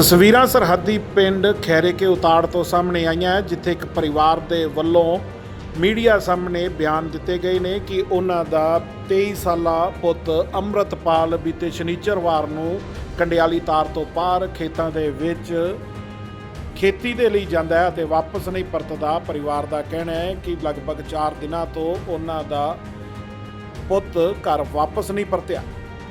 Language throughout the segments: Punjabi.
ਤਸਵੀਰਾਂ ਸਰਹੱਦੀ ਪਿੰਡ ਖੈਰੇ ਕੇ ਉਤਾੜ ਤੋਂ ਸਾਹਮਣੇ ਆਈਆਂ ਹੈ, ਜਿੱਥੇ ਇੱਕ ਪਰਿਵਾਰ ਦੇ ਵੱਲੋਂ ਮੀਡੀਆ ਸਾਹਮਣੇ ਬਿਆਨ ਦਿੱਤੇ ਗਏ ਨੇ ਕਿ ਉਹਨਾਂ ਦਾ 23 ਸਾਲਾ ਪੁੱਤ ਅੰਮ੍ਰਿਤਪਾਲ ਬੀਤੇ ਸ਼ਨੀਚਰਵਾਰ ਨੂੰ ਕੰਡਿਆਲੀ ਤਾਰ ਤੋਂ ਪਾਰ ਖੇਤਾਂ ਦੇ ਵਿੱਚ ਖੇਤੀ ਦੇ ਲਈ ਜਾਂਦਾ ਹੈ ਅਤੇ ਵਾਪਸ ਨਹੀਂ ਪਰਤਦਾ। ਪਰਿਵਾਰ ਦਾ ਕਹਿਣਾ ਹੈ ਕਿ ਲਗਭਗ 4 ਦਿਨਾਂ ਤੋਂ ਉਹਨਾਂ ਦਾ ਪੁੱਤ ਘਰ ਵਾਪਸ ਨਹੀਂ ਪਰਤਿਆ।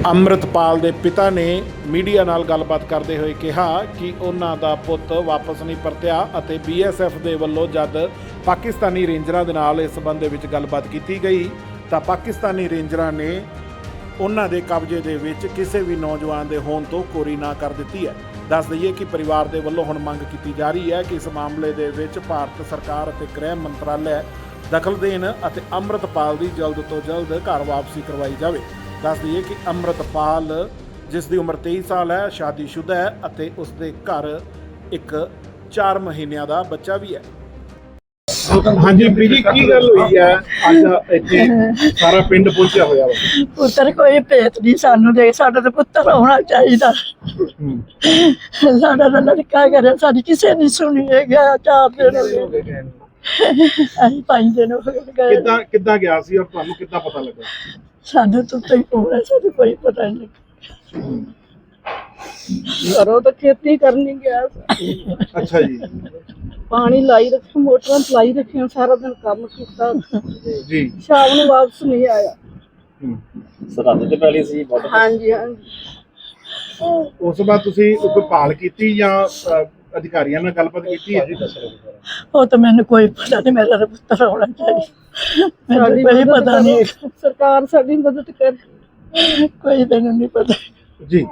ਅੰਮ੍ਰਿਤਪਾਲ ਦੇ ਪਿਤਾ ਨੇ ਮੀਡੀਆ ਨਾਲ ਗੱਲਬਾਤ ਕਰਦੇ ਹੋਏ ਕਿਹਾ ਕਿ ਉਹਨਾਂ ਦਾ ਪੁੱਤ ਵਾਪਸ ਨਹੀਂ ਪਰਤਿਆ ਅਤੇ ਬੀਐਸਐਫ ਦੇ ਵੱਲੋਂ ਜਦ ਪਾਕਿਸਤਾਨੀ ਰੇਂਜਰਾਂ ਦੇ ਨਾਲ ਇਸ ਸੰਬੰਧ ਦੇ ਵਿੱਚ ਗੱਲਬਾਤ ਕੀਤੀ ਗਈ, ਤਾਂ ਪਾਕਿਸਤਾਨੀ ਰੇਂਜਰਾਂ ਨੇ ਉਹਨਾਂ ਦੇ ਕਬਜ਼ੇ ਦੇ ਵਿੱਚ ਕਿਸੇ ਵੀ ਨੌਜਵਾਨ ਦੇ ਹੋਣ ਤੋਂ ਕੋਰੀ ਨਾ ਕਰ ਦਿੱਤੀ ਹੈ। ਦੱਸ ਦਈਏ ਕਿ ਪਰਿਵਾਰ ਦੇ ਵੱਲੋਂ ਹੁਣ ਮੰਗ ਕੀਤੀ ਜਾ ਰਹੀ ਹੈ ਕਿ ਇਸ ਮਾਮਲੇ ਦੇ ਵਿੱਚ ਭਾਰਤ ਸਰਕਾਰ ਅਤੇ ਗ੍ਰਹਿ ਮੰਤਰਾਲੇ ਦਖਲ ਦੇਣ ਅਤੇ ਅੰਮ੍ਰਿਤਪਾਲ ਦੀ ਜਲਦ ਤੋਂ ਜਲਦ ਘਰ ਵਾਪਸੀ ਕਰਵਾਈ ਜਾਵੇ। ਦੱਸ ਦਈਏ ਕਿ ਅੰਮ੍ਰਿਤਪਾਲ ਜਿਸ ਦੀ ਉਮਰ 23 ਸਾਲ ਹੈ ਸ਼ਾਦੀशुदा ਹੈ ਅਤੇ ਉਸ ਦੇ ਘਰ ਇੱਕ 4 ਮਹੀਨਿਆਂ ਦਾ ਬੱਚਾ ਵੀ ਹੈ। ਹਾਂਜੀ ਬੀਜੀ ਕੀ ਗੱਲ ਹੋਈ ਹੈ? ਅੱਜ ਇੱਥੇ ਸਾਰਾ ਪਿੰਡ ਪਹੁੰਚਿਆ ਹੋਇਆ ਵਾ। ਪੁੱਤਰ ਕੋਈ ਭੇਤ ਨਹੀਂ ਸਾਨੂੰ ਦੇ ਸਾਡਾ ਤਾਂ ਪੁੱਤਰ ਹੋਣਾ ਚਾਹੀਦਾ। ਸਾਡਾ ਤਾਂ ਲੜਕਾ ਕਰੇ ਸਾਡੀ ਕਿਸੇ ਨੇ ਸੁਣੀ ਹੈ ਗਿਆ ਚਾਰ ਦਿਨ ਹੋ ਗਏ। ਅਸੀਂ ਪੰਜ ਦਿਨ ਹੋ ਗਏ। ਕਿੱਦਾਂ ਕਿੱਦਾਂ ਗਿਆ ਸੀ ਔਰ ਤੁਹਾਨੂੰ ਕਿੱਦਾਂ ਪਤਾ ਲੱਗਾ? ਸਾਨੂੰ ਤਾਂ ਕੋਈ ਹੋਣਾ ਸਾਨੂੰ ਕੋਈ ਪਤਾ ਨਹੀਂ ਘਰੋਂ ਤਾਂ ਖੇਤੀ ਕਰਨੀ ਗਿਆ ਸੀ। ਅੱਛਾ ਜੀ। ਪਾਣੀ ਲਾਈ ਰੱਖਿਆ ਮੋਟਰਾਂ ਚਲਾਈ ਰੱਖੀਆਂ ਸਾਰਾ ਦਿਨ ਕੰਮ ਕੀਤਾ। ਜੀ। ਸ਼ਾਮ ਨੂੰ ਵਾਪਸ ਨਹੀਂ ਆਇਆ। ਸਰਹੱਦ ਤੇ ਪਹਿਲੀ ਸੀ ਬਾਰਡਰ ਹਾਂਜੀ ਹਾਂਜੀ। ਉਸ ਤੋਂ ਬਾਅਦ ਤੁਸੀਂ ਕੋਈ ਭਾਲ ਕੀਤੀ ਜਾਂ ਅ, ਅਧਿਕਾਰੀਆਂ ਨਾਲ ਗੱਲਬਾਤ ਕੀਤੀ ਹੈ ਉਹ ਤਾਂ ਮੈਨੂੰ ਕੋਈ ਪਤਾ ਨਹੀਂ ਮੇਰਾ ਤਾਂ ਪੁੱਤਰ ਹੋਣਾ ਚਾਹੀਦਾ। ਮੈਨੂੰ ਕੋਈ ਪਤਾ ਨਹੀਂ ਕਰੋ। ਸਰਕਾਰ ਸਾਡੀ ਮਦਦ ਕਰ। ਕੋਈ ਤੈਨੂੰ ਨਹੀਂ ਪਤਾ। ਜੀ।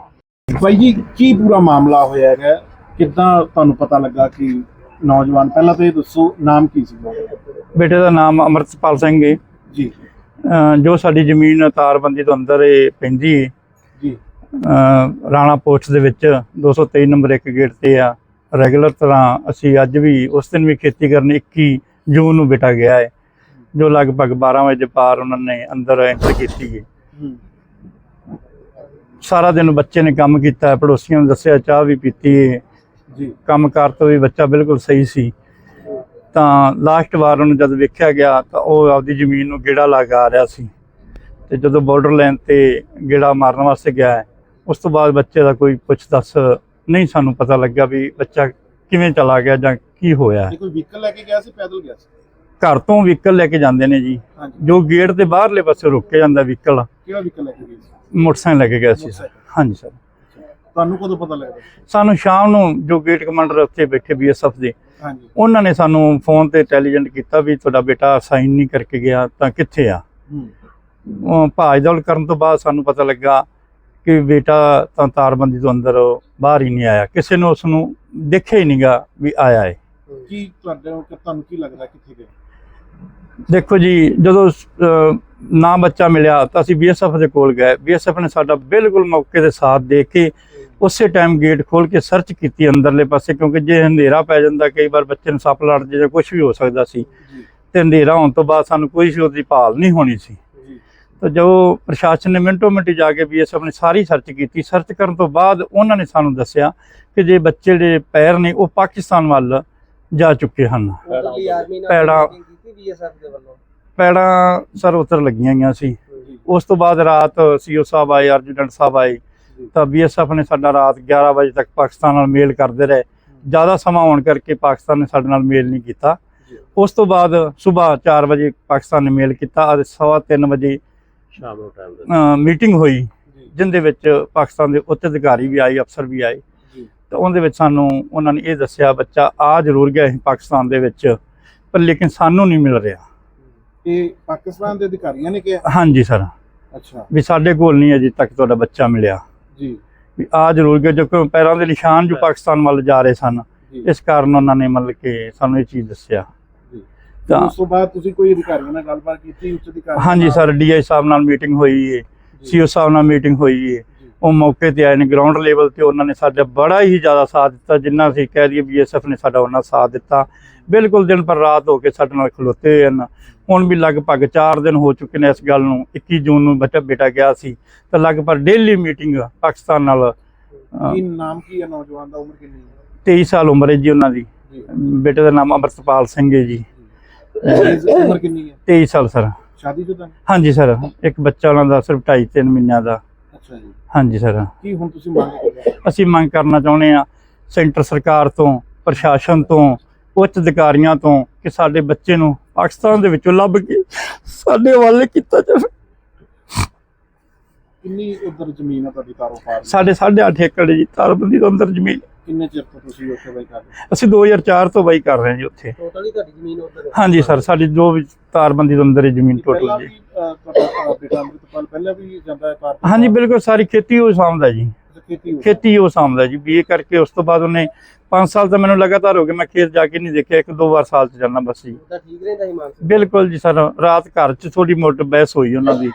ਭਾਈ ਜੀ ਕੀ ਪੂਰਾ ਮਾਮਲਾ ਹੋਇਆ ਹੈਗਾ? ਕਿੱਦਾਂ ਤੁਹਾਨੂੰ ਪਤਾ ਲੱਗਾ ਕਿ ਨੌਜਵਾਨ ਪਹਿਲਾਂ ਤਾਂ ਇਹ ਦੱਸੋ ਨਾਮ ਕੀ ਸੀ? ਬੇਟੇ ਦਾ ਨਾਮ ਅਮਰਤਪਾਲ ਸਿੰਘ ਹੈ ਜੀ। ਜੋ ਸਾਡੀ ਜ਼ਮੀਨ ਤਾਰਬੰਦੀ ਤੋਂ ਅੰਦਰ ਇਹ ਪੈਂਦੀ ਹੈ ਜੀ। ਰਾਣਾ ਪੋਸਟ ਦੇ ਵਿੱਚ 223 ਨੰਬਰ ਇੱਕ ਗੇਟ ਤੇ ਆ। ਰੈਗੂਲਰ ਤਰ੍ਹਾਂ ਅਸੀਂ ਅੱਜ ਵੀ ਉਸ ਦਿਨ ਵੀ ਖੇਤੀ ਕਰਨ 21 ਜੂਨ ਨੂੰ ਬੇਟਾ ਗਿਆ ਹੈ ਜੋ ਲਗਭਗ 12 ਵਜੇ ਪਾਰ ਉਹਨਾਂ ਨੇ ਅੰਦਰ ਐਂਟਰ ਕੀਤੀ ਹੈ ਹੂੰ। ਸਾਰਾ ਦਿਨ ਬੱਚੇ ਨੇ ਕੰਮ ਕੀਤਾ ਪੜੋਸੀਆਂ ਨੂੰ ਦੱਸਿਆ ਚਾਹ ਵੀ ਪੀਤੀ। ਹੈ ਜੀ। ਕੰਮਕਾਰ ਤੋਂ ਵੀ ਬੱਚਾ ਬਿਲਕੁਲ ਸਹੀ ਸੀ। ਤਾਂ ਲਾਸਟ ਵਾਰ ਉਹਨੂੰ ਜਦ ਵੇਖਿਆ ਗਿਆ ਤਾਂ ਉਹ ਆਪਦੀ ਜ਼ਮੀਨ ਨੂੰ ਗੇੜਾ ਲਾ ਕੇ ਆ ਰਿਹਾ ਸੀ। ਤੇ ਜਦੋਂ ਬਾਰਡਰ ਲਾਈਨ ਤੇ ਗੇੜਾ ਮਾਰਨ ਵਾਸਤੇ ਗਿਆ ਉਸ ਤੋਂ ਬਾਅਦ ਬੱਚੇ ਦਾ ਕੋਈ ਪੁੱਛ ਦੱਸ ਨਹੀਂ ਸਾਨੂੰ ਪਤਾ ਲੱਗਾ ਵੀ ਬੱਚਾ ਕਿਵੇਂ ਚਲਾ ਗਿਆ ਜਾਂ ਕੀ ਹੋਇਆ। ਕੋਈ ਵਹੀਕਲ ਲੈ ਕੇ ਗਿਆ ਸੀ ਪੈਦਲ ਗਿਆ ਸੀ? ਘਰ ਤੋਂ ਵਹੀਕਲ ਲੈ ਕੇ ਜਾਂਦੇ ਨੇ ਜੀ। ਜੋ ਗੇਟ ਦੇ ਬਾਹਰਲੇ ਪਾਸੇ ਰੁਕ ਕੇ ਜਾਂਦਾ ਵਹੀਕਲ। ਕਿਹੜਾ ਵਹੀਕਲ ਲੈ ਕੇ ਗਏ ਸੀ? ਮੋਟਰਸਾਈਕਲ ਲੈ ਕੇ ਗਿਆ ਸੀ। ਸਰ ਹਾਂਜੀ ਸਰ। ਤੁਹਾਨੂੰ ਕਦੋਂ ਪਤਾ ਲੱਗਦਾ ਸਾਨੂੰ ਸ਼ਾਮ ਨੂੰ ਜੋ ਗੇਟ ਕਮਾਂਡਰ ਉੱਥੇ ਬੈਠੇ ਬੀਐਸਐਫ ਦੇ ਹਾਂਜੀ। ਉਹਨਾਂ ਨੇ ਸਾਨੂੰ ਫੋਨ ਤੇ ਇੰਟੈਲੀਜੈਂਟ ਕੀਤਾ ਵੀ ਤੁਹਾਡਾ ਬੇਟਾ ਸਾਈਨ ਨਹੀਂ ਕਰਕੇ ਗਿਆ ਤਾਂ ਕਿੱਥੇ ਆ? ਭਾਜ ਦੌੜ ਕਰਨ ਤੋਂ ਬਾਅਦ ਸਾਨੂੰ ਪਤਾ ਲੱਗਾ ਕਿ ਬੇਟਾ ਤਾਂ ਤਾਰਬੰਦੀ ਤੋਂ ਅੰਦਰ ਬਾਹਰ ਹੀ ਨਹੀਂ ਆਇਆ। ਕਿਸੇ ਨੇ ਉਸ ਨੂੰ ਦੇਖਿਆ ਹੀ ਨਹੀਂਗਾ ਵੀ ਆਇਆ ਹੈ ਕੀ ਤੁਹਾਡੇ ਤੁਹਾਨੂੰ ਕੀ ਲੱਗਦਾ ਕਿੱਥੇ ਗਏ ਦੇਖੋ ਜੀ ਜਦੋਂ ਨਾ ਬੱਚਾ ਮਿਲਿਆ ਤਾਂ ਅਸੀਂ ਬੀਐਸਐਫ ਦੇ ਕੋਲ ਗਏ। ਬੀਐਸਐਫ ਨੇ ਸਾਡਾ ਬਿਲਕੁਲ ਮੌਕੇ ਤੇ ਸਾਥ ਦੇ ਕੇ ਉਸੇ ਟਾਈਮ ਗੇਟ ਖੋਲ ਕੇ ਸਰਚ ਕੀਤੀ ਅੰਦਰਲੇ ਪਾਸੇ ਕਿਉਂਕਿ ਜੇ ਹਨੇਰਾ ਪੈ ਜਾਂਦਾ ਕਈ ਵਾਰ ਬੱਚੇ ਨੂੰ ਸੱਪ ਲੜ ਜੇ ਜਾਂ ਕੁਝ ਵੀ ਹੋ ਸਕਦਾ ਸੀ ਤੇ ਹਨੇਰਾ ਹੋਣ ਤੋਂ ਬਾਅਦ ਸਾਨੂੰ ਕੋਈ ਸੀ ਉਹਦੀ ਭਾਲ ਨਹੀਂ ਹੋਣੀ ਸੀ। ਤਾਂ ਜੋ ਪ੍ਰਸ਼ਾਸਨ ਨੇ ਮਿੰਟੋ ਮਿੰਟੀ ਜਾ ਕੇ ਬੀਐਸਐਫ ਨੇ ਸਾਰੀ ਸਰਚ ਕੀਤੀ ਸਰਚ ਕਰਨ ਤੋਂ ਬਾਅਦ ਉਹਨਾਂ ਨੇ ਸਾਨੂੰ ਦੱਸਿਆ ਕਿ ਜੇ ਬੱਚੇ ਦੇ ਪੈਰ ਨੇ ਉਹ ਪਾਕਿਸਤਾਨ ਵੱਲ ਜਾ ਚੁੱਕੇ ਹਨ। ਉਧਰਲੀ ਕੀਤੀ ਦੇ ਵੱਲੋਂ? ਪੈੜਾਂ ਸਰ ਉਤਰ ਲੱਗੀਆਂ ਗਈਆਂ ਸੀ। ਉਸ ਤੋਂ ਬਾਅਦ ਰਾਤ ਸੀਓ ਸਾਹਿਬ ਆਏ ਅਰਜੁਨੈਂਟ ਸਾਹਿਬ ਆਏ। ਤਾਂ ਬੀਐਸਐਫ ਨੇ ਸਾਡਾ ਰਾਤ 11 ਵਜੇ ਤੱਕ ਪਾਕਿਸਤਾਨ ਨਾਲ ਮੇਲ ਕਰਦੇ ਰਹੇ। ਜ਼ਿਆਦਾ ਸਮਾਂ ਹੋਣ ਕਰਕੇ ਪਾਕਿਸਤਾਨ ਨੇ ਸਾਡੇ ਨਾਲ ਮੇਲ ਨਹੀਂ ਕੀਤਾ। ਉਸ ਤੋਂ ਬਾਅਦ ਸਵੇਰ 4 ਵਜੇ ਪਾਕਿਸਤਾਨ ਨੇ ਮੇਲ ਕੀਤਾ। ਅਤੇ ਸਵਾ ਤਿੰਨ ਵਜੇ ਸ਼ਾਮ ਨੂੰ ਟਾਈਮ ਮੀਟਿੰਗ ਹੋਈ ਜਿੰਦੇ ਵਿੱਚ ਪਾਕਿਸਤਾਨ ਦੇ ਉੱਚ ਅਧਿਕਾਰੀ ਵੀ ਆਏ ਅਫਸਰ ਵੀ ਆਏ। ਤਾਂ ਉਹਦੇ ਵਿੱਚ ਸਾਨੂੰ ਉਹਨਾਂ ਨੇ ਇਹ ਦੱਸਿਆ ਬੱਚਾ ਆ ਜ਼ਰੂਰ ਗਿਆ ਸੀ ਪਾਕਿਸਤਾਨ ਦੇ ਵਿੱਚ। ਪਰ ਲੇਕਿਨ ਸਾਨੂੰ ਨਹੀਂ ਮਿਲ ਰਿਹਾ। ਇਹ ਪਾਕਿਸਤਾਨ ਦੇ ਅਧਿਕਾਰੀਆਂ ਨੇ ਕਿਹਾ? ਹਾਂਜੀ ਸਰ। ਅੱਛਾ। ਵੀ ਸਾਡੇ ਕੋਲ ਨਹੀਂ ਅਜੇ ਤੱਕ ਤੁਹਾਡਾ ਬੱਚਾ ਮਿਲਿਆ। ਜੀ। ਵੀ ਆ ਜ਼ਰੂਰ ਗਿਆ ਜੋ ਕਿ ਪੈਰਾਂ ਦੇ ਨਿਸ਼ਾਨ ਜੋ ਪਾਕਿਸਤਾਨ ਵੱਲ ਜਾ ਰਹੇ ਸਨ ਜੀ। ਇਸ ਕਾਰਨ ਉਹਨਾਂ ਨੇ ਮਤਲਬ ਕਿ ਸਾਨੂੰ ਇਹ ਚੀਜ਼ ਦੱਸਿਆ। ਜੀ। ਤਾਂ ਉਸ ਤੋਂ ਬਾਅਦ ਤੁਸੀਂ ਕੋਈ ਅਧਿਕਾਰੀਆਂ ਨਾਲ ਗੱਲਬਾਤ ਕੀਤੀ ਉੱਚ ਅਧਿਕਾਰੀ ਹਾਂਜੀ ਸਰ ਡੀਆਈ ਸਾਹਿਬ ਨਾਲ ਮੀਟਿੰਗ ਹੋਈ ਹੈ ਸੀਓ ਸਾਹਿਬ ਨਾਲ ਮੀਟਿੰਗ ਹੋਈ ਹੈ ਉਹ ਮੌਕੇ ਤੇ ਆਏ ਨੇ ਗਰਾਊਂਡ ਲੈਵਲ ਤੇ ਉਹਨਾਂ ਨੇ ਸਾਡਾ ਬੜਾ ਹੀ ਜ਼ਿਆਦਾ ਸਾਥ ਦਿੱਤਾ ਜਿੰਨਾ ਅਸੀਂ ਕਹਿ ਦਈਏ ਬੀਐਸਐਫ ਨੇ ਸਾਡਾ ਉਹਨਾਂ ਸਾਥ ਦਿੱਤਾ। ਬਿਲਕੁਲ ਦਿਨ ਪਰ ਰਾਤ ਹੋ ਕੇ ਸਾਡੇ ਨਾਲ ਖਲੋਤੇ ਹੋਏ ਹਨ। ਹੁਣ ਵੀ ਲਗਭਗ 4 ਦਿਨ ਹੋ ਚੁੱਕੇ ਨੇ ਇਸ ਗੱਲ ਨੂੰ 21 ਜੂਨ ਨੂੰ ਬੱਚਾ ਬੇਟਾ ਗਿਆ ਸੀ ਤਾਂ ਲਗਭਗ ਡੇਲੀ ਮੀਟਿੰਗ ਪਾਕਿਸਤਾਨ ਨਾਲ ਕੀ ਨਾਮ ਕੀ ਹੈ ਨੌਜਵਾਨ ਦਾ ਉਮਰ ਕਿੰਨੀ ਹੈ? 23 ਸਾਲ ਉਮਰ ਹੈ ਜੀ ਉਹਨਾਂ ਦੀ। ਬੇਟੇ ਦਾ ਨਾਮ ਅਮਰਤਪਾਲ ਸਿੰਘ ਹੈ ਜੀ। ਉਮਰ ਕਿੰਨੀ ਹੈ? 23 ਸਾਲ ਸਰ। ਸ਼ਾਦੀशुदा ਹਾਂਜੀ ਸਰ। ਇੱਕ ਬੱਚਾ ਉਹਨਾਂ ਦਾ ਸਿਰਫ 2.5 3 ਮਹੀਨਿਆਂ ਦਾ। ਅੱਛਾ ਜੀ। ਹਾਂਜੀ ਸਰ। ਕੀ ਹੁਣ ਤੁਸੀਂ ਮੰਗ ਕਰਦੇ ਹੋ? ਅਸੀਂ ਮੰਗ ਕਰਨਾ ਚਾਹੁੰਦੇ ਆ ਸੈਂਟਰ ਸਰਕਾਰ ਤੋਂ ਪ੍ਰਸ਼ਾਸਨ ਤੋਂ ਉੱਚ ਅਧਿਕਾਰੀਆਂ ਤੋਂ ਕਿ ਸਾਡੇ ਬੱਚੇ ਨੂੰ ਪਾਕਿਸਤਾਨ ਦੇ ਵਿੱਚੋਂ ਲੱਭ ਕੇ ਸਾਡੇ ਵੱਲ ਕੀਤਾ ਜਾਵੇ। ਕਿੰਨੀ ਉਧਰ ਜ਼ਮੀਨ ਹੈ ਤੁਹਾਡੀ ਦੀ? ਸਾਡੇ 8.5 ਏਕੜ ਜੀ ਤਾਰਬੰਦੀ ਤੋਂ ਅੰਦਰ ਜ਼ਮੀਨ। ਕਿੰਨੇ ਚਿਰ ਤੋਂ ਤੁਸੀਂ ਉੱਥੇ ਬਈ ਕਰ ਰਹੇ ਹੋ? ਅਸੀਂ 2004 ਤੋਂ ਬਾਈ ਕਰ ਰਹੇ ਹਾਂ ਜੀ ਉੱਥੇ। ਟੋਟਲ ਹੀ ਤੁਹਾਡੀ ਜ਼ਮੀਨ ਉਧਰ ਹਾਂਜੀ ਸਰ ਸਾਡੀ ਜੋ ਵੀ ਤਾਰਬੰਦੀ ਤੋਂ ਅੰਦਰ ਹੀ ਜ਼ਮੀਨ ਟੋਟਲ ਜੀ। ਅਹ, ਤੁਹਾਡਾ ਅਹ, ਬੇਟਾ ਅੰਮ੍ਰਿਤਪਾਲ ਪਹਿਲਾਂ ਵੀ ਜਾਂਦਾ ਹੈ ਕਾਰ ਤੋਂ ਹਾਂਜੀ? ਬਿਲਕੁਲ ਸਾਰੀ ਖੇਤੀ ਉਹ ਸਾਂਭਦਾ ਜੀ। ਖੇਤੀ ਉਹ ਸਾਂਭਦਾ ਜੀ। ਬੀਏ ਕਰਕੇ ਉਸ ਤੋਂ ਬਾਅਦ ਉਹਨੇ 5 ਸਾਲ ਤਾਂ ਮੈਨੂੰ ਲਗਾਤਾਰ ਹੋ ਗਏ ਮੈਂ ਖੇਤ ਜਾ ਕੇ ਨਹੀਂ ਦੇਖਿਆ ਇੱਕ ਦੋ ਵਾਰ ਸਾਲ ਚ ਜਾਣਾ ਬਸ ਜੀ। ਬਿਲਕੁਲ ਜੀ ਸਰ ਰਾਤ ਘਰ 'ਚ ਥੋੜੀ ਮੋਟ ਬਹਿਸ ਹੋਈ ਉਹਨਾਂ ਦੀ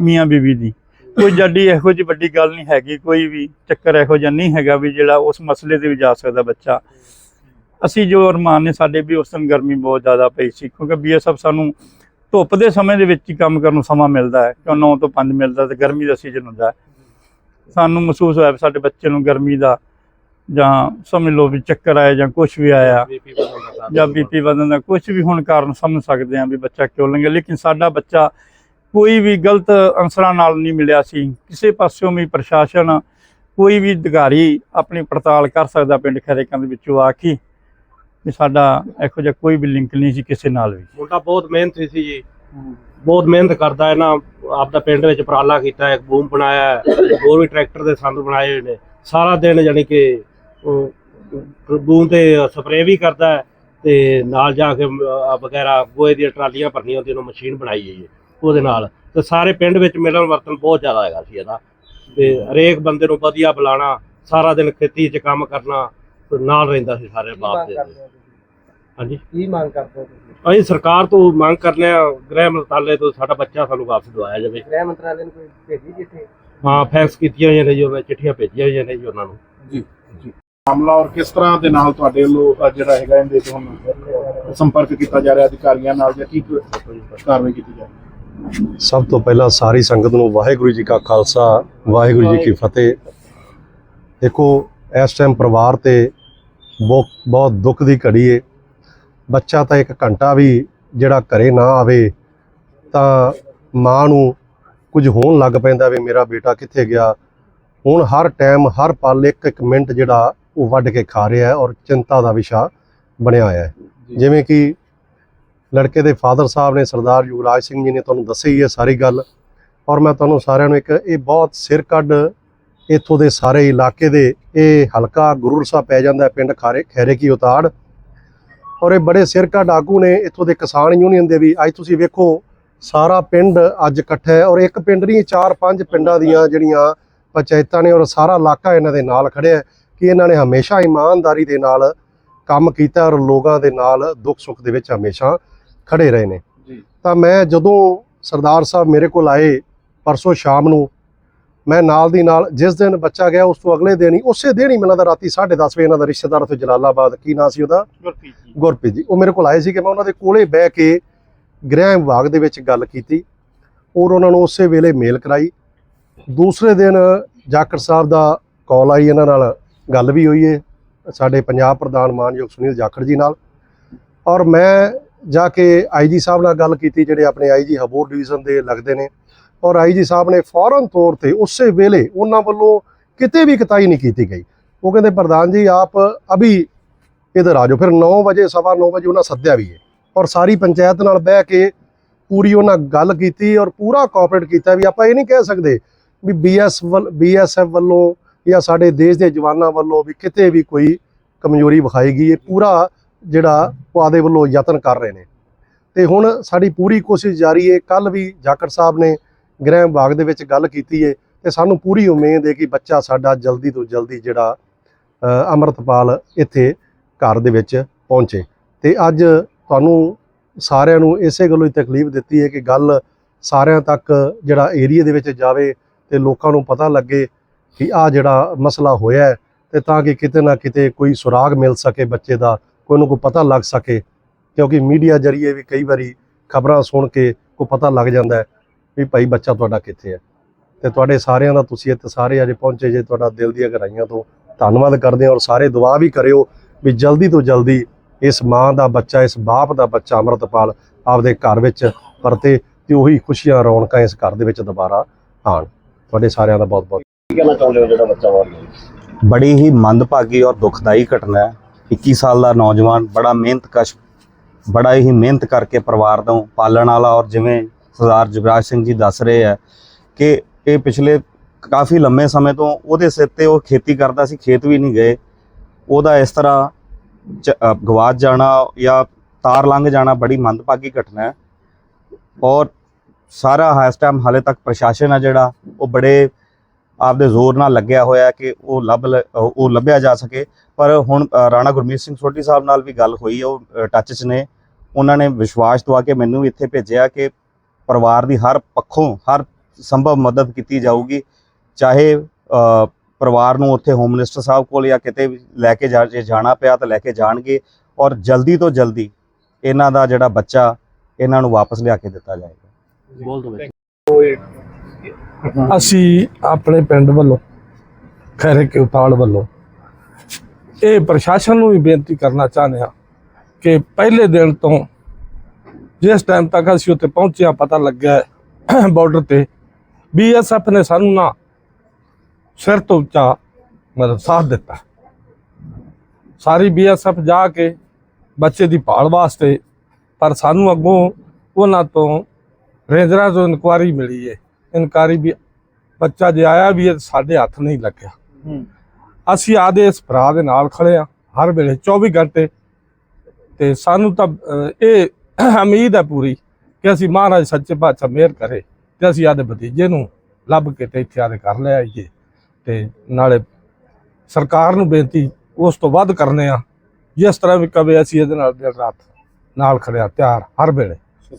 ਮੀਆਂ ਬੀਵੀ ਦੀ। ਕੋਈ ਜੱਡੀ ਇਹੋ ਜਿਹੀ ਵੱਡੀ ਗੱਲ ਨਹੀਂ ਹੈਗੀ, ਕੋਈ ਵੀ ਚੱਕਰ ਇਹੋ ਜਿਹਾ ਨਹੀਂ ਹੈਗਾ ਵੀ ਜਿਹੜਾ ਉਸ ਮਸਲੇ ਤੇ ਵੀ ਜਾ ਸਕਦਾ ਬੱਚਾ। ਅਸੀਂ ਜੋ ਅਰਮਾਨ ਨੇ ਸਾਡੇ ਵੀ ਉਸ ਦਿਨ ਗਰਮੀ ਬਹੁਤ ਜ਼ਿਆਦਾ ਪਈ ਸੀ, ਕਿਉਂਕਿ ਬੀਐਸਐਫ ਸਾਨੂੰ ਧੁੱਪ ਦੇ ਸਮੇਂ ਦੇ ਵਿੱਚ ਹੀ ਕੰਮ ਕਰਨ ਨੂੰ ਸਮਾਂ ਮਿਲਦਾ ਹੈ, ਕਿਉਂ 9 ਤੋਂ 5 ਮਿਲਦਾ ਤੇ ਗਰਮੀ ਦਾ ਸੀਜ਼ਨ ਹੁੰਦਾ ਹੈ। ਸਾਨੂੰ ਮਹਿਸੂਸ ਹੋਇਆ ਵੀ ਸਾਡੇ ਬੱਚੇ ਨੂੰ ਗਰਮੀ ਦਾ ਜਾਂ ਸਮਝ ਲਓ ਵੀ ਚੱਕਰ ਆਇਆ ਜਾਂ ਕੁਝ ਵੀ ਆਇਆ ਬੀਪੀ ਵਧਣ ਦਾ ਜਾਂ ਬੀਪੀ ਵਧਣ ਦਾ ਕੁਝ ਵੀ ਹੁਣ ਕਾਰਨ ਸਮਝ ਸਕਦੇ ਹਾਂ ਵੀ ਬੱਚਾ ਕਿਉਂ ਲੰਘਿਆ, ਲੇਕਿਨ ਸਾਡਾ ਬੱਚਾ ਕੋਈ ਵੀ ਗਲਤ ਅਨਸਰਾਂ ਨਾਲ ਨਹੀਂ ਮਿਲਿਆ ਸੀ। ਕਿਸੇ ਪਾਸਿਓਂ ਵੀ ਪ੍ਰਸ਼ਾਸਨ ਕੋਈ ਵੀ ਅਧਿਕਾਰੀ ਆਪਣੀ ਪੜਤਾਲ ਕਰ ਸਕਦਾ ਪਿੰਡ ਖੈਰੇਕਾਂ ਦੇ ਵਿੱਚੋਂ ਆ ਕੇ ਵੀ ਸਾਡਾ ਇਹੋ ਜਿਹਾ ਕੋਈ ਵੀ ਲਿੰਕ ਨਹੀਂ ਸੀ ਕਿਸੇ ਨਾਲ ਵੀ। ਮੁੰਡਾ ਬਹੁਤ ਮਿਹਨਤੀ ਸੀ ਜੀ। ਬਹੁਤ ਮਿਹਨਤ ਕਰਦਾ ਹੈ ਨਾ। ਆਪਦਾ ਪਿੰਡ ਵਿੱਚ ਉਪਰਾਲਾ ਕੀਤਾ ਹੈ ਬੂਮ ਬਣਾਇਆ ਹੋਰ ਵੀ ਟਰੈਕਟਰ ਦੇ ਸੰਦ ਬਣਾਏ ਹੋਏ ਨੇ। ਸਾਰਾ ਦਿਨ ਯਾਨੀ ਕਿ ਉਹ ਬੂਮ ਤੇ ਸਪਰੇਅ ਵੀ ਕਰਦਾ ਹੈ ਤੇ ਨਾਲ ਜਾ ਕੇ ਵਗੈਰਾ ਗੋਏ ਦੀਆਂ ਟਰਾਲੀਆਂ ਭਰਨੀਆਂ ਹੁੰਦੀਆਂ ਨੂੰ ਮਸ਼ੀਨ ਬਣਾਈ ਹੈ ਉਹਦੇ ਨਾਲ। ਤੇ ਸਾਰੇ ਪਿੰਡ ਵਿੱਚ ਮਿਲਣ ਵਰਤਨ ਬਹੁਤ ਜ਼ਿਆਦਾ ਹੈਗਾ ਸੀ ਇਹਦਾ। ਤੇ ਹਰੇਕ ਬੰਦੇ ਨੂੰ ਵਧੀਆ ਬੁਲਾਣਾ ਸਾਰਾ ਦਿਨ ਖੇਤੀ 'ਚ ਕੰਮ ਕਰਨਾ ਤੇ ਨਾਲ ਰਹਿੰਦਾ ਸੀ ਸਾਰੇ ਬਾਪ ਦੇ? ਹਾਂਜੀ? ਕੀ ਮੰਗ ਕਰਦੇ ਹੋ ਤੁਸੀਂ? ਅਸੀਂ ਸਰਕਾਰ ਤੋਂ ਮੰਗ ਕਰਨੇ ਆ ਗ੍ਰਹਿ ਮੰਤਰਾਲੇ ਤੋਂ ਸਾਡਾ ਬੱਚਾ ਸਾਨੂੰ ਵਾਪਸ ਦਵਾਇਆ ਜਾਵੇ। ਗ੍ਰਹਿ ਮੰਤਰਾਲੇ ਨੂੰ ਕੋਈ ਭੇਜੀ ਜਿੱਥੇ ਹਾਂ ਫੈਕਸ ਕੀਤੀਆਂ ਹੋਈਆਂ ਨੇ ਜੀ ਉਹਨਾਂ ਚਿੱਠੀਆਂ ਭੇਜੀਆਂ ਹੋਈਆਂ ਨੇ ਜੀ ਉਹਨਾਂ ਨੂੰ। ਜੀ ਜੀ। ਮਾਮਲਾ ਔਰ ਕਿਸ ਤਰ੍ਹਾਂ ਦੇ ਨਾਲ ਤੁਹਾਡੇ ਵੱਲੋਂ ਜਿਹੜਾ ਹੈਗਾ ਇਹਦੇ ਤੋਂ ਸੰਪਰਕ ਕੀਤਾ ਜਾ ਰਿਹਾ ਅਧਿਕਾਰੀਆਂ ਨਾਲ ਜਾਂ ਕੀ ਕਾਰਵਾਈ ਕੀਤੀ ਜਾ ਰਹੀ ਹੈ? ਸਭ ਤੋਂ ਪਹਿਲਾਂ ਸਾਰੀ ਸੰਗਤ ਨੂੰ ਵਾਹਿਗੁਰੂ ਜੀ ਕਾ ਖਾਲਸਾ ਵਾਹਿਗੁਰੂ ਜੀ ਕੀ ਫਤਿਹ। ਦੇਖੋ ਇਸ ਟਾਈਮ ਪਰਿਵਾਰ ਤੇ ਬਹੁਤ ਬਹੁਤ ਦੁੱਖ ਦੀ ਘੜੀ ਏ। ਬੱਚਾ ਤਾਂ ਇੱਕ ਘੰਟਾ ਵੀ ਜਿਹੜਾ ਘਰੇ ਨਾ ਆਵੇ ਤਾਂ ਮਾਂ ਨੂੰ ਕੁਝ ਹੋਣ ਲੱਗ ਪੈਂਦਾ ਵੀ ਮੇਰਾ ਬੇਟਾ ਕਿੱਥੇ ਗਿਆ। ਹੁਣ ਹਰ ਟਾਈਮ ਹਰ ਪਲ ਇੱਕ ਇੱਕ ਮਿੰਟ ਜਿਹੜਾ ਉਹ ਵੱਢ ਕੇ ਖਾ ਰਿਹਾ ਹੈ ਔਰ ਚਿੰਤਾ ਦਾ ਵਿਸ਼ਾ ਬਣਿਆ ਹੋਇਆ ਹੈ। ਜਿਵੇਂ ਕਿ ਲੜਕੇ ਦੇ ਫਾਦਰ ਸਾਹਿਬ ਨੇ ਸਰਦਾਰ ਯੁਵਰਾਜ ਸਿੰਘ ਜੀ ਨੇ ਤੁਹਾਨੂੰ ਦੱਸੀ ਹੈ ਸਾਰੀ ਗੱਲ। ਔਰ ਮੈਂ ਤੁਹਾਨੂੰ ਸਾਰਿਆਂ ਨੂੰ ਇੱਕ ਇਹ ਬਹੁਤ ਸਿਰ ਕੱਢ ਇੱਥੋਂ ਦੇ ਸਾਰੇ ਇਲਾਕੇ ਦੇ ਇਹ ਹਲਕਾ ਗੁਰੂਰ ਸਾਹਿਬ ਪੈ ਜਾਂਦਾ ਪਿੰਡ ਖਾਰੇ, ਖੈਰੇ ਕੀ ਉਤਾੜ। ਔਰ ਇਹ ਬੜੇ ਸਿਰ ਕੱਢ ਆਗੂ ਨੇ ਇੱਥੋਂ ਦੇ ਕਿਸਾਨ ਯੂਨੀਅਨ ਦੇ ਵੀ। ਅੱਜ ਤੁਸੀਂ ਵੇਖੋ, ਸਾਰਾ ਪਿੰਡ ਅੱਜ ਇਕੱਠਾ ਹੈ ਔਰ ਇੱਕ ਪਿੰਡ ਨਹੀਂ, ਚਾਰ ਪੰਜ ਪਿੰਡਾਂ ਦੀਆਂ ਜਿਹੜੀਆਂ ਪੰਚਾਇਤਾਂ ਨੇ ਔਰ ਸਾਰਾ ਇਲਾਕਾ ਇਹਨਾਂ ਦੇ ਨਾਲ ਖੜਿਆ ਕਿ ਇਹਨਾਂ ਨੇ ਹਮੇਸ਼ਾ ਇਮਾਨਦਾਰੀ ਦੇ ਨਾਲ ਕੰਮ ਕੀਤਾ ਔਰ ਲੋਕਾਂ ਦੇ ਨਾਲ ਦੁੱਖ ਸੁੱਖ ਦੇ ਵਿੱਚ ਹਮੇਸ਼ਾ ਖੜੇ ਰਹੇ ਨੇ। ਜੀ। ਤਾਂ ਮੈਂ ਜਦੋਂ ਸਰਦਾਰ ਸਾਹਿਬ ਮੇਰੇ ਕੋਲ ਆਏ ਪਰਸੋਂ ਸ਼ਾਮ ਨੂੰ ਮੈਂ ਨਾਲ ਦੀ ਨਾਲ ਜਿਸ ਦਿਨ ਬੱਚਾ ਗਿਆ ਉਸ ਤੋਂ ਅਗਲੇ ਦਿਨ ਹੀ ਉਸੇ ਦਿਨ ਹੀ ਮੈਨੂੰ ਲੱਗਦਾ ਰਾਤੀ 10:30 ਵਜੇ ਇਹਨਾਂ ਦਾ ਰਿਸ਼ਤੇਦਾਰ ਉੱਥੇ ਜਲਾਲਾਬਾਦ ਕੀ ਨਾਂ ਸੀ ਉਹਦਾ? ਗੁਰਪ੍ਰੀਤ ਜੀ। ਉਹ ਮੇਰੇ ਕੋਲ ਆਏ ਸੀ ਕਿ ਮੈਂ ਉਹਨਾਂ ਦੇ ਕੋਲੇ ਬਹਿ ਕੇ ਗ੍ਰਹਿ ਵਿਭਾਗ ਦੇ ਵਿੱਚ ਗੱਲ ਕੀਤੀ ਔਰ ਉਹਨਾਂ ਨੂੰ ਉਸੇ ਵੇਲੇ ਮੇਲ ਕਰਾਈ। ਦੂਸਰੇ ਦਿਨ ਜਾਕਰ ਸਾਹਿਬ ਦਾ ਕਾਲ ਆਈ ਇਹਨਾਂ ਨਾਲ ਗੱਲ ਵੀ ਹੋਈ ਹੈ ਸਾਡੇ ਪੰਜਾਬ ਪ੍ਰਧਾਨ ਮਾਨਯੋਗ ਸੁਨੀਲ ਜਾਖੜ ਜੀ ਨਾਲ। ਔਰ ਮੈਂ ਜਾ ਕੇ ਆਈਜੀ ਸਾਹਿਬ ਨਾਲ ਗੱਲ ਕੀਤੀ, ਜਿਹੜੇ ਆਪਣੇ ਆਈਜੀ ਹਬੋਰ ਡਿਵੀਜ਼ਨ ਦੇ ਲੱਗਦੇ ਨੇ। ਔਰ ਆਈਜੀ ਸਾਹਿਬ ਨੇ ਫੌਰਨ ਤੌਰ ਤੇ ਉਸੇ ਵੇਲੇ ਉਹਨਾਂ ਵੱਲੋਂ ਕਿਤੇ ਵੀ ਕਤਾਈ ਨਹੀਂ ਕੀਤੀ ਗਈ। ਉਹ ਕਹਿੰਦੇ, ਪ੍ਰਧਾਨ ਜੀ, ਆਪ ਅਭੀ ਇਧਰ ਆ ਜਾਓ। ਫਿਰ 9 ਵਜੇ, ਸਵਾ 9 ਵਜੇ ਉਹਨਾਂ ਸੱਦਿਆ ਵੀ ਹੈ ਔਰ ਸਾਰੀ ਪੰਚਾਇਤ ਨਾਲ ਬਹਿ ਕੇ ਪੂਰੀ ਉਹਨਾਂ ਗੱਲ ਕੀਤੀ ਔਰ ਪੂਰਾ ਕੋਆਪਰੇਟ ਕੀਤਾ ਵੀ ਆਪਾਂ ਇਹ ਨਹੀਂ ਕਹਿ ਸਕਦੇ ਵੀ ਬੀਐਸ ਬੀਐਸਐਫ ਵੱਲੋਂ ਜਾਂ ਸਾਡੇ ਦੇਸ਼ ਦੇ ਜਵਾਨਾਂ ਵੱਲੋਂ ਵੀ ਕਿਤੇ ਵੀ ਕੋਈ ਕਮਜ਼ੋਰੀ ਵਿਖਾਈ ਗਈ। ਹੈ ਪੂਰਾ ਜਿਹੜਾ ਉਹ ਆਦੇ ਵੱਲੋਂ ਯਤਨ ਕਰ ਰਹੇ ਨੇ। ਤੇ ਹੁਣ ਸਾਡੀ ਪੂਰੀ ਕੋਸ਼ਿਸ਼ ਜਾਰੀ ਹੈ ਕੱਲ ਵੀ ਜਾਕਰ ਸਾਹਿਬ ਨੇ ਗ੍ਰਹਿ ਵਿਭਾਗ ਦੇ ਵਿੱਚ ਗੱਲ ਕੀਤੀ ਹੈ ਤੇ ਸਾਨੂੰ ਪੂਰੀ ਉਮੀਦ ਹੈ ਕਿ ਬੱਚਾ ਸਾਡਾ ਜਲਦੀ ਤੋਂ ਜਲਦੀ ਜਿਹੜਾ ਅ, ਅੰਮ੍ਰਿਤਪਾਲ ਇੱਥੇ ਘਰ ਦੇ ਵਿੱਚ ਪਹੁੰਚੇ। ਤੇ ਅੱਜ ਤੁਹਾਨੂੰ ਸਾਰਿਆਂ ਨੂੰ ਇਸੇ ਗੱਲੋਂ ਹੀ ਤਕਲੀਫ ਦਿੱਤੀ ਹੈ ਕਿ ਗੱਲ ਸਾਰਿਆਂ ਤੱਕ ਜਿਹੜਾ ਏਰੀਆ ਦੇ ਵਿੱਚ ਜਾਵੇ ਤੇ ਲੋਕਾਂ ਨੂੰ ਪਤਾ ਲੱਗੇ ਕਿ ਆ ਜਿਹੜਾ ਮਸਲਾ ਹੋਇਆ ਹੈ ਤੇ ਤਾਂ ਕਿ ਕਿਤੇ ਨਾ ਕਿਤੇ ਕੋਈ ਸੁਰਾਗ ਮਿਲ ਸਕੇ ਬੱਚੇ ਦਾ ਕੋਈ ਨੂੰ ਕੋਈ ਪਤਾ ਲੱਗ ਸਕੇ ਕਿਉਂਕਿ ਮੀਡੀਆ ਜਰੀਏ ਵੀ ਕਈ ਵਾਰੀ ਖਬਰਾਂ ਸੁਣ ਕੇ ਕੋ ਪਤਾ ਲੱਗ ਜਾਂਦਾ ਹੈ ਵੀ ਭਾਈ ਬੱਚਾ ਤੁਹਾਡਾ ਕਿੱਥੇ ਹੈ। ਤੇ ਤੁਹਾਡੇ ਸਾਰਿਆਂ ਦਾ ਤੁਸੀਂ ਇੱਥੇ ਸਾਰੇ ਅਜੇ ਪਹੁੰਚੇ ਜੇ ਤੁਹਾਡਾ ਦਿਲ ਦੀਆਂ ਗਹਿਰਾਈਆਂ ਤੋਂ ਧੰਨਵਾਦ ਕਰਦੇ ਹਾਂ ਔਰ ਸਾਰੇ ਦੁਆ ਵੀ ਕਰਿਓ ਵੀ ਜਲਦੀ ਤੋਂ ਜਲਦੀ ਇਸ ਮਾਂ ਦਾ ਬੱਚਾ ਇਸ ਬਾਪ ਦਾ ਬੱਚਾ ਅੰਮ੍ਰਿਤਪਾਲ ਆਪਦੇ ਘਰ ਵਿੱਚ ਪਰਤੇ ਤੇ ਉਹੀ ਖੁਸ਼ੀਆਂ ਰੌਣਕਾਂ ਇਸ ਘਰ ਦੇ ਵਿੱਚ ਦੁਬਾਰਾ ਆਣ। ਤੁਹਾਡੇ ਸਾਰਿਆਂ ਦਾ ਬਹੁਤ ਬਹੁਤ ਕੀ ਕਹਿਣਾ ਚਾਹੁੰਦੇ ਹੋ ਜਿਹੜਾ ਬੱਚਾ ਬੜੀ ਹੀ ਮੰਦਭਾਗੀ ਔਰ ਦੁਖਦਾਈ ਘਟਨਾ ਹੈ। 21 ਸਾਲ ਦਾ ਨੌਜਵਾਨ, ਬੜਾ ਮਿਹਨਤਕਸ਼ ਬੜਾ ਹੀ ਮਿਹਨਤ ਕਰਕੇ ਪਰਿਵਾਰ ਨੂੰ ਪਾਲਣ ਵਾਲਾ ਔਰ ਜਿਵੇਂ ਸਰਦਾਰ ਜਗਰਾਜ ਸਿੰਘ ਜੀ ਦੱਸ ਰਹੇ ਹੈ ਕਿ ਇਹ ਪਿਛਲੇ ਕਾਫੀ ਲੰਮੇ ਸਮੇਂ ਤੋਂ ਉਹਦੇ ਸਿਰ ਤੇ ਉਹ ਖੇਤੀ ਕਰਦਾ ਸੀ, ਖੇਤ ਵੀ ਨਹੀਂ ਗਏ। ਉਹਦਾ ਇਸ ਤਰ੍ਹਾਂ ਚ- ਗਵਾਚ ਜਾਣਾ ਜਾਂ ਤਾਰ ਲੰਘ ਜਾਣਾ ਬੜੀ ਮੰਦਭਾਗੀ ਘਟਨਾ ਹੈ। ਔਰ ਸਾਰਾ ਇਸ ਟਾਈਮ ਹਾਲੇ ਤੱਕ ਪ੍ਰਸ਼ਾਸਨ ਹੈ ਜਿਹੜਾ, ਉਹ ਬੜੇ ਆਪਦੇ ਜ਼ੋਰ ਨਾਲ ਲੱਗਿਆ ਹੋਇਆ ਕਿ ਉਹ ਲੱਭ ਲ- ਉਹ ਲੱਭਿਆ ਜਾ ਸਕੇ। ਪਰ ਹੁਣ ਰਾਣਾ ਗੁਰਮੀਤ ਸਿੰਘ ਸੋਢੀ ਸਾਹਿਬ ਨਾਲ ਵੀ ਗੱਲ ਹੋਈ ਹੈ, ਉਹ ਟੱਚ 'ਚ ਨੇ। ਉਹਨਾਂ ਨੇ ਵਿਸ਼ਵਾਸ ਦਵਾ ਕੇ ਮੈਨੂੰ ਵੀ ਇੱਥੇ ਭੇਜਿਆ ਕਿ ਪਰਿਵਾਰ ਦੀ ਹਰ ਪੱਖੋਂ ਹਰ ਸੰਭਵ ਮਦਦ ਕੀਤੀ ਜਾਊਗੀ। ਚਾਹੇ ਪਰਿਵਾਰ ਨੂੰ ਉੱਥੇ ਹੋਮ ਮਿਨਿਸਟਰ ਸਾਹਿਬ ਕੋਲ ਜਾਂ ਕਿਤੇ ਵੀ ਲੈ ਕੇ ਜਾ ਜੇ ਜਾਣਾ ਪਿਆ ਤਾਂ ਲੈ ਕੇ ਜਾਣਗੇ। ਔਰ ਜਲਦੀ ਤੋਂ ਜਲਦੀ ਇਹਨਾਂ ਦਾ ਜਿਹੜਾ ਬੱਚਾ ਇਹਨਾਂ ਨੂੰ ਵਾਪਸ ਲਿਆ ਕੇ ਦਿੱਤਾ ਜਾਏਗਾ। ਬੋਲ ਦੋ ਅਸੀਂ ਆਪਣੇ ਪਿੰਡ ਵੱਲੋਂ, ਖੈਰੇ ਕੇ ਉਤਾਲ ਵੱਲੋਂ, ਇਹ ਪ੍ਰਸ਼ਾਸਨ ਨੂੰ ਵੀ ਬੇਨਤੀ ਕਰਨਾ ਚਾਹੁੰਦੇ ਹਾਂ ਕਿ ਪਹਿਲੇ ਦਿਨ ਤੋਂ ਜਿਸ ਟਾਈਮ ਤੱਕ ਅਸੀਂ ਉੱਥੇ ਪਹੁੰਚਿਆ, ਪਤਾ ਲੱਗਿਆ ਬਾਰਡਰ ਤੇ ਬੀਐਸਐਫ ਨੇ ਸਾਨੂੰ ਨਾ ਸਿਰ ਤੋਂ ਉੱਚਾ ਮਤਲਬ ਸਾਥ ਦਿੱਤਾ। ਸਾਰੀ ਬੀਐਸਐਫ ਜਾ ਕੇ ਬੱਚੇ ਦੀ ਭਾਲ ਵਾਸਤੇ, ਪਰ ਸਾਨੂੰ ਅੱਗੋਂ ਉਹਨਾਂ ਤੋਂ ਰੇਂਜਰਾਂ ਤੋਂ ਇਨਕੁਆਰੀ ਮਿਲੀ ਹੈ ਇਨਕਾਰੀ ਵੀ ਬੱਚਾ ਜੇ ਆਇਆ ਵੀ ਇਹ ਸਾਡੇ ਹੱਥ ਨਹੀਂ ਲੱਗਿਆ। ਅਸੀਂ ਆਦੇ ਇਸ ਭਰਾ ਦੇ ਨਾਲ ਖੜੇ ਆ ਹਰ ਵੇਲੇ 24 ਘੰਟੇ। ਤੇ ਸਾਨੂੰ ਤਾਂ ਇਹ ਉਮੀਦ ਹੈ ਪੂਰੀ ਕਿ ਅਸੀਂ ਮਹਾਰਾਜ ਸੱਚੇ ਪਾਤਸ਼ਾਹ ਮਿਹਰ ਕਰੇ ਤੇ ਅਸੀਂ ਆਦੇ ਭਤੀਜੇ ਨੂੰ ਲੱਭ ਕੇ ਤੇ ਇੱਥੇ ਆਦੇ ਕਰ ਲਿਆ ਆਈਏ। ਤੇ ਨਾਲੇ ਸਰਕਾਰ ਨੂੰ ਬੇਨਤੀ ਉਸ ਤੋਂ ਵੱਧ ਕਰਨੇ ਆ। ਜਿਸ ਤਰ੍ਹਾਂ ਵੀ ਕਵੇ ਅਸੀਂ ਇਹਦੇ ਨਾਲ ਦਿਨ ਰਾਤ ਨਾਲ ਖੜਿਆ ਤਿਆਰ ਹਰ ਵੇਲੇ।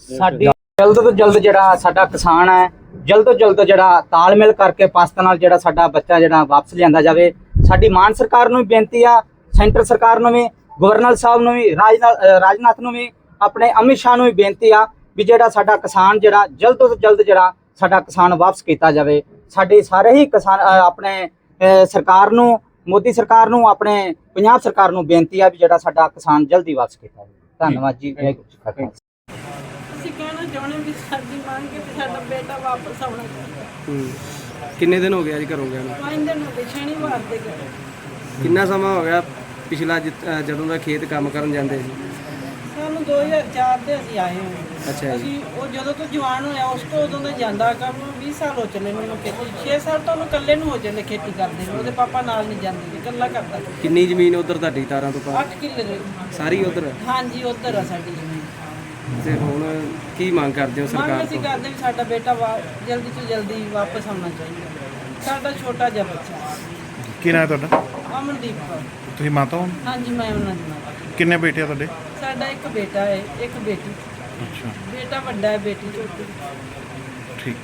ਸਾਡੀ ਜਲਦ ਤੋਂ ਜਲਦ ਜਿਹੜਾ ਸਾਡਾ ਕਿਸਾਨ ਹੈ ਜਲਦ ਤੋਂ ਜਲਦ ਜਿਹੜਾ ਤਾਲਮੇਲ ਕਰਕੇ ਪਾਸਤਾ ਨਾਲ ਜਿਹੜਾ ਸਾਡਾ ਬੱਚਾ ਜਿਹੜਾ ਵਾਪਸ ਲਿਆਂਦਾ ਜਾਵੇ। ਸਾਡੀ ਮਾਨ ਸਰਕਾਰ ਨੂੰ ਵੀ ਬੇਨਤੀ ਆ ਸੈਂਟਰ ਸਰਕਾਰ ਨੂੰ ਵੀ ਗਵਰਨਰ ਸਾਹਿਬ ਨੂੰ ਵੀ ਰਾਜਨਾਥ ਨੂੰ ਵੀ ਆਪਣੇ ਅਮਿਤ ਸ਼ਾਹ ਨੂੰ ਵੀ ਬੇਨਤੀ ਆ ਵੀ ਜਿਹੜਾ ਸਾਡਾ ਕਿਸਾਨ ਜਿਹੜਾ ਜਲਦ ਤੋਂ ਜਲਦ ਜਿਹੜਾ ਸਾਡਾ ਕਿਸਾਨ ਵਾਪਸ ਕੀਤਾ ਜਾਵੇ। ਸਾਡੇ ਸਾਰੇ ਹੀ ਕਿਸਾਨ ਆਪਣੇ ਸਰਕਾਰ ਨੂੰ ਮੋਦੀ ਸਰਕਾਰ ਨੂੰ ਆਪਣੇ ਪੰਜਾਬ ਸਰਕਾਰ ਨੂੰ ਬੇਨਤੀ ਆ ਵੀ ਜਿਹੜਾ ਸਾਡਾ ਕਿਸਾਨ ਜਲਦੀ ਵਾਪਸ ਕੀਤਾ ਜਾਵੇ। ਧੰਨਵਾਦ ਜੀ ਵਾਹਿਗੁਰੂ ਜੀ ਕਾ ਖਾਲਸਾ ਅਸੀਂ ਕਹਿਣਾ ਚਾਹੁੰਦੇ ਵੀ ਸਾਡੀ ਮੰਗ ਹੈ ਕਿ ਸਾਡਾ ਬੇਟਾ ਵਾਪਸ ਆਉਣਾ ਚਾਹੀਦਾ। ਕਿੰਨੇ ਦਿਨ ਹੋ ਗਏ ਅੱਜ ਘਰੋਂ ਗਿਆ ਨੂੰ? ਪੰਜ ਦਿਨ ਹੋ ਗਏ ਸ਼ਨੀਵਾਰ ਦੇ ਗਏ ਕਿੰਨਾ ਸਮਾਂ ਹੋ ਗਿਆ ਪਿਛਲਾ ਜਿ- ਅਹ ਜਦੋਂ ਦਾ ਖੇਤ ਕੰਮ ਕਰਨ ਜਾਂਦੇ ਸੀ? ਸਾਨੂੰ 2004 ਦੇ ਅਸੀਂ ਆਏ ਹਾਂ। ਅੱਛਾ ਜੀ। ਅਸੀਂ ਉਹ ਜਦੋਂ ਤੋਂ ਜਵਾਨ ਹੋਇਆ ਉਸ ਤੋਂ ਉਦੋਂ ਦਾ ਜਾਂਦਾ ਕੰਮ 20 ਸਾਲ ਹੋ ਚੱਲੇ ਮੈਨੂੰ ਖੇਤੀ। 6 ਸਾਲ ਤੋਂ ਉਹਨੂੰ ਇਕੱਲੇ ਨੂੰ ਹੋ ਜਾਂਦੇ ਖੇਤੀ ਕਰਦੇ ਨੂੰ ਉਹਦੇ ਪਾਪਾ ਨਾਲ ਨਹੀਂ ਜਾਂਦੇ ਸੀ ਇਕੱਲਾ ਕਰਦਾ ਕਿੰਨੀ ਜ਼ਮੀਨ ਉਧਰ ਤੁਹਾਡੀ ਤਾਰਾਂ ਤੋਂ ਪਾ 8 ਕਿੱਲੇ ਦੇ। ਸਾਰੀ ਉਧਰ? ਹਾਂਜੀ ਉਧਰ ਆ ਸਾਡੀ ਜ਼ਮੀਨ। ਤੇ ਹੁਣ ਕੀ ਮੰਗ ਕਰਦੇ ਹੋ ਮੰਗ ਸਰਕਾਰ ਅਸੀਂ ਤੋਂ? ਕਰਦੇ ਵੀ ਸਾਡਾ ਬੇਟਾ ਵਾ- ਜਲਦੀ ਤੋਂ ਜਲਦੀ ਵਾਪਸ ਆਉਣਾ ਚਾਹੀਦਾ। ਸਾਡਾ ਛੋਟਾ ਜਿਹਾ ਬੱਚਾ। ਕੀ ਨਾਂ ਹੈ ਤੁਹਾਡਾ? ਅਮਨਦੀਪ ਕੌਰ। ਤੁਸੀਂ ਮਾਤਾ ਹੋ? ਹਾਂਜੀ ਮੈਂ ਉਹਨਾਂ ਦੀ ਮਾਂ ਕਿੰਨੇ ਬੇਟੇ ਆ ਤੁਹਾਡੇ? ਸਾਡਾ ਇੱਕ ਬੇਟਾ ਹੈ ਇੱਕ ਬੇਟੀ। ਅੱਛਾ। ਬੇਟਾ ਵੱਡਾ ਹੈ ਬੇਟੀ ਛੋਟੀ। ਠੀਕ।